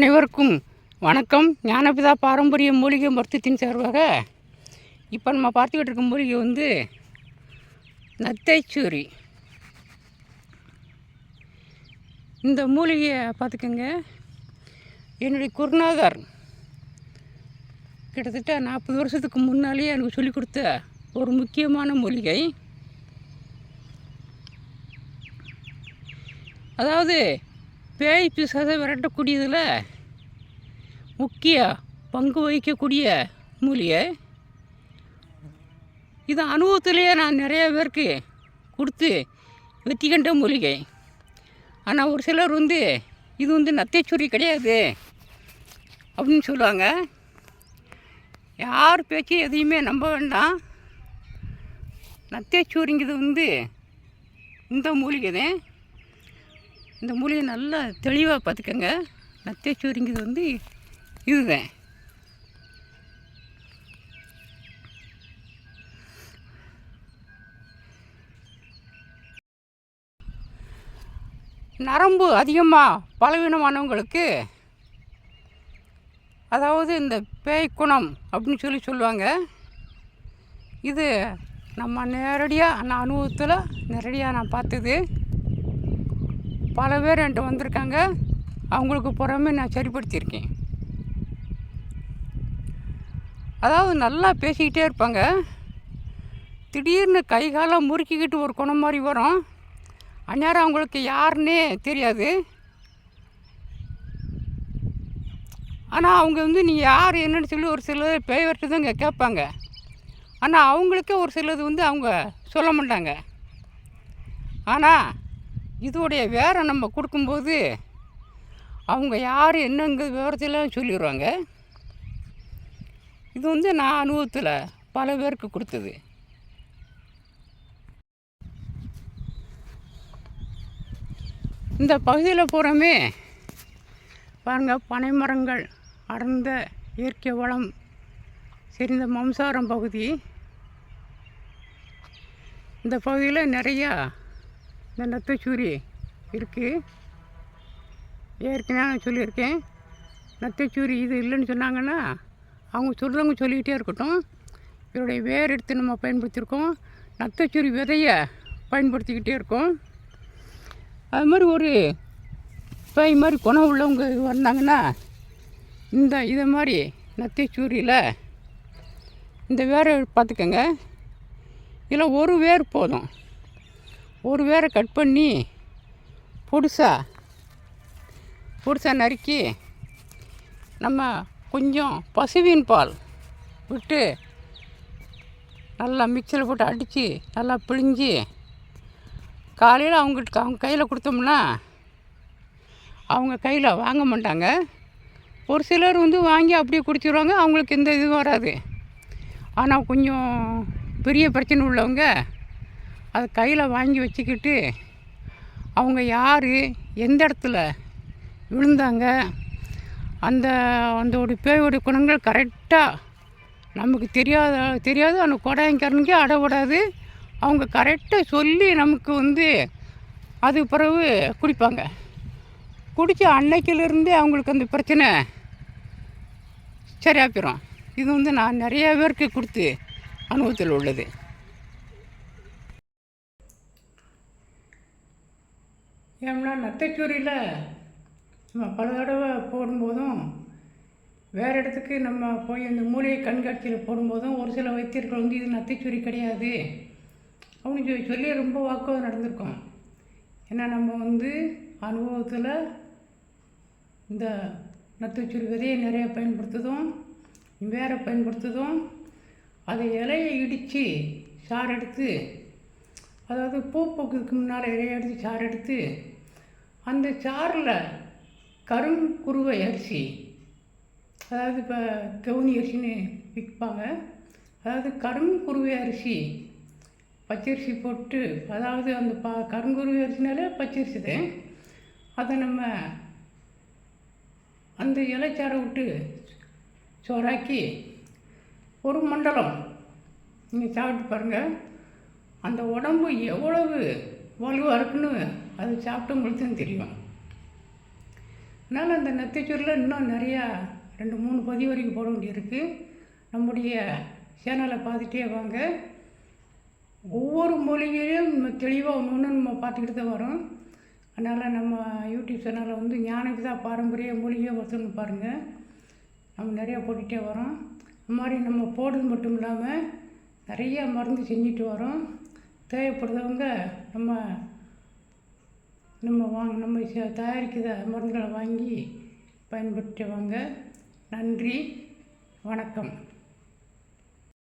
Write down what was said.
அனைவருக்கும் வணக்கம். ஞானபிதா பாரம்பரிய மூலிகை மருத்துவத்தின் சார்பாக இப்போ நம்ம பார்த்துக்கிட்டு இருக்க மூலிகை வந்து நத்தைச்சூரி. இந்த மூலிகையை பார்த்துக்கோங்க. என்னுடைய குருநாதர் கிட்டத்தட்ட நாற்பது வருஷத்துக்கு முன்னாலேயே எனக்கு சொல்லிக் கொடுத்த ஒரு முக்கியமான மூலிகை. அதாவது பேய் பிசாசை விரட்டக்கூடியதில் முக்கிய பங்கு வகிக்கக்கூடிய மூலிகை. இது அனுபவத்திலேயே நான் நிறைய பேருக்கு கொடுத்து வெற்றி கண்ட மூலிகை. ஆனால் ஒரு சிலர் வந்து இது வந்து நத்தைச்சுரி கிடையாது அப்படின்னு சொல்லுவாங்க. யார் பேச்சு எதையுமே நம்ப வேண்டாம். நத்தைச்சூரிங்கிறது வந்து இந்த மூலிகை தான் இந்த மூலிகை நல்லா தெளிவாக பார்த்துக்கோங்க. நத்தைச்சூரிங்கிறது வந்து இதுதான். நரம்பு அதிகமாக பலவீனமானவங்களுக்கு அதாவது இந்த பேய் குணம் அப்படின்னு சொல்லி சொல்லுவாங்க. இது நம்ம நேரடியாக நான் அனுபவத்தில் நேரடியாக நான் பார்த்தது. பல பேர் என்கிட்ட வந்திருக்காங்க. அவங்களுக்கு புறமே நான் சரிப்படுத்தியிருக்கேன். அதாவது நல்லா பேசிக்கிட்டே இருப்பாங்க. திடீர்னு கை காலம் முறுக்கிக்கிட்டு ஒரு குணம் மாதிரி வரும். அந்நேரம் அவங்களுக்கு யாருன்னே தெரியாது. ஆனால் அவங்க வந்து நீ யார் என்னன்னு சொல்லி ஒரு சில பேய் தான் இங்கே கேட்பாங்க. ஆனால் அவங்களுக்கே ஒரு சிலது வந்து அவங்க சொல்ல மாட்டாங்க. ஆனால் இதோடைய வேற நம்ம கொடுக்கும்போது அவங்க யார் என்னங்க விவரத்தில் சொல்லிடுவாங்க இது வந்து நான் அனுபவத்தில் பல பேருக்கு கொடுத்தது. இந்த பகுதியில் பூராமே பாருங்கள் பனை மரங்கள் அடர்ந்த இயற்கை வளம் செறிந்த மம்சாரம் பகுதி. இந்த பகுதியில் நிறையா இந்த நத்தைச்சூரி இருக்குது ஏற்கனவே நான் சொல்லியிருக்கேன். நத்தைச்சூரி இது இல்லைன்னு சொன்னாங்கன்னா அவங்க சொல்கிறவங்க சொல்லிக்கிட்டே இருக்கட்டும். இதோடைய வேர் எடுத்து நம்ம பயன்படுத்தியிருக்கோம். நத்தைச்சூரி விதையை பயன்படுத்திக்கிட்டே இருக்கோம். அது மாதிரி ஒரு பேய் மாதிரி குணம் உள்ளவங்க வந்தாங்கன்னா இந்த இதை மாதிரி நத்தைச்சூரியில் இந்த வேரை பார்த்துக்கோங்க. இதில் ஒரு வேர் போதும். ஒரு வேரை கட் பண்ணி பொடுசா பொடுசா நறுக்கி நம்ம கொஞ்சம் பசுவின் பால் விட்டு நல்லா மிக்சியில் போட்டு அடித்து நல்லா பிழிஞ்சு காலையில் அவங்ககிட்ட அவங்க கையில் கொடுத்தோம்னா அவங்க கையில் வாங்க மாட்டாங்க. ஒரு சிலர் வந்து வாங்கி அப்படியே குடிச்சிடுவாங்க அவங்களுக்கு எந்த இதுவும் வராது. ஆனால் கொஞ்சம் பெரிய பிரச்சனை உள்ளவங்க அதை கையில் வாங்கி வச்சுக்கிட்டு அவங்க யார் எந்த இடத்துல விழுந்தாங்க அந்த அந்த பேயோடைய குணங்கள் கரெக்டாக நமக்கு தெரியாத தெரியாது. அந்த கொடையங்காரனுக்கே அடவிடாது அவங்க கரெக்டாக சொல்லி நமக்கு வந்து அதுக்கு பிறகு குடிப்பாங்க. குடித்த அன்னைக்கிலிருந்தே அவங்களுக்கு அந்த பிரச்சனை சரியாக போயிடும் இது வந்து நான் நிறைய பேருக்கு கொடுத்து அனுபவத்தில் உள்ளது. ஏம்னா நத்தைச்சூரியில் நம்ம பல தடவை போடும்போதும் வேறு இடத்துக்கு நம்ம போய் அந்த மூலிகை கண்காட்சியில் போடும்போதும் ஒரு சில வைத்தியர்கள் வந்து இது நத்தைச்சூரி கிடையாது. அப்படின்னு சொல்லி சொல்லி ரொம்ப வாக்குவாதம் நடந்திருக்கோம். ஏன்னா நம்ம வந்து அனுபவத்தில் இந்த நத்தைச்சூரி விதையை நிறைய பயன்படுத்துதும் வேற பயன்படுத்துதும் அதை இலையை இடித்து சார் எடுத்து அதாவது பூ பூக்கிறதுக்கு முன்னால் இறைய எடுத்து சாறு எடுத்து அந்த சாறில் கருங்குருவை அரிசி அதாவது இப்போ கவுனி அரிசின்னு விற்பாங்க. அதாவது கருங்குருவை அரிசி பச்சரிசி போட்டு அதாவது அந்த ப கருங்குருவி அரிசினாலே பச்சரிசி தான் அதை நம்ம அந்த இலைச்சாரை விட்டு சோறாக்கி ஒரு மண்டலம் நீங்கள் சாப்பிட்டு பாருங்கள் அந்த உடம்பு எவ்வளவு வலுவாக இருக்குன்னு அது சாப்பிட்டவங்களுக்கு தான் தெரியும். அதனால் அந்த நெத்திச்சூரில் இன்னும் நிறையா ரெண்டு மூணு பதிவு வரைக்கும் போட வேண்டியிருக்கு. நம்முடைய சேனலை பார்த்துட்டே வாங்க. ஒவ்வொரு மொழியிலையும் நம்ம தெளிவாக ஒன்று ஒன்று நம்ம பார்த்துக்கிட்டு தான் வரோம். அதனால் நம்ம யூடியூப் சேனலில் வந்து ஞானவிதா பாரம்பரிய மொழியை ஒருத்தவங்க பாருங்கள் நம்ம நிறையா போட்டுகிட்டே வரோம். இந்த மாதிரி நம்ம போடுறது மட்டும் இல்லாமல் நிறையா மருந்து செஞ்சுட்டு வரோம். தேவைப்படுறவங்க நம்ம நம்ம வாங்க நம்ம தயாரிக்கிற மருந்துகளை வாங்கி பயன்படுத்துவாங்க நன்றி. வணக்கம்.